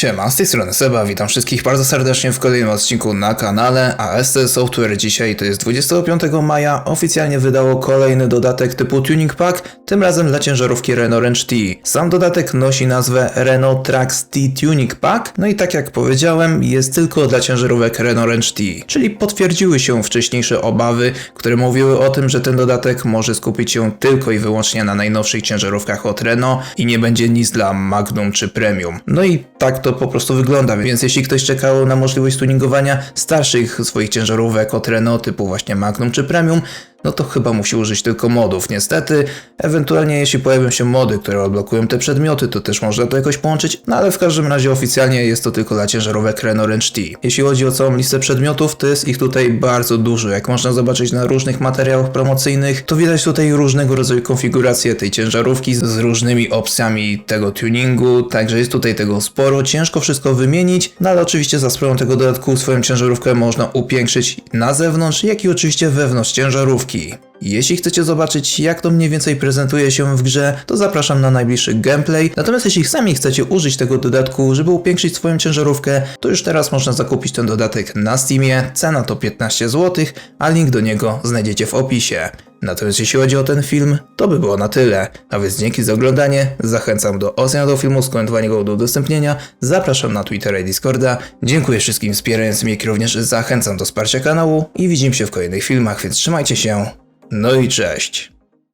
Siema, z tej strony Seba, witam wszystkich bardzo serdecznie w kolejnym odcinku na kanale ASC Software. Dzisiaj to jest 25 maja, oficjalnie wydało kolejny dodatek typu Tuning Pack, tym razem dla ciężarówki Renault Range T. Sam dodatek nosi nazwę Renault Trax T Tuning Pack, no i tak jak powiedziałem, jest tylko dla ciężarówek Renault Range T, czyli potwierdziły się wcześniejsze obawy, które mówiły o tym, że ten dodatek może skupić się tylko i wyłącznie na najnowszych ciężarówkach od Renault i nie będzie nic dla Magnum czy Premium. No i tak to po prostu wygląda, więc jeśli ktoś czekał na możliwość tuningowania starszych swoich ciężarówek od Renault typu właśnie Magnum czy Premium, no to chyba musi użyć tylko modów, niestety. Ewentualnie jeśli pojawią się mody, które odblokują te przedmioty, to też można to jakoś połączyć, no ale w każdym razie oficjalnie jest to tylko dla ciężarówek Renault Range T. Jeśli chodzi o całą listę przedmiotów, to jest ich tutaj bardzo dużo. Jak można zobaczyć na różnych materiałach promocyjnych, to widać tutaj różnego rodzaju konfiguracje tej ciężarówki z różnymi opcjami tego tuningu, także jest tutaj tego sporo, ciężko wszystko wymienić, no ale oczywiście za sprawą tego dodatku swoją ciężarówkę można upiększyć na zewnątrz, jak i oczywiście wewnątrz ciężarówki. Jeśli chcecie zobaczyć, jak to mniej więcej prezentuje się w grze, to zapraszam na najbliższy gameplay. Natomiast jeśli sami chcecie użyć tego dodatku, żeby upiększyć swoją ciężarówkę, to już teraz można zakupić ten dodatek na Steamie. Cena to 15 zł, a link do niego znajdziecie w opisie. Natomiast jeśli chodzi o ten film, to by było na tyle. A więc dzięki za oglądanie, zachęcam do oceny tego filmu, skomentowania go do udostępnienia, zapraszam na Twittera i Discorda, dziękuję wszystkim wspierającym, jak również zachęcam do wsparcia kanału. I widzimy się w kolejnych filmach, więc trzymajcie się, no i cześć.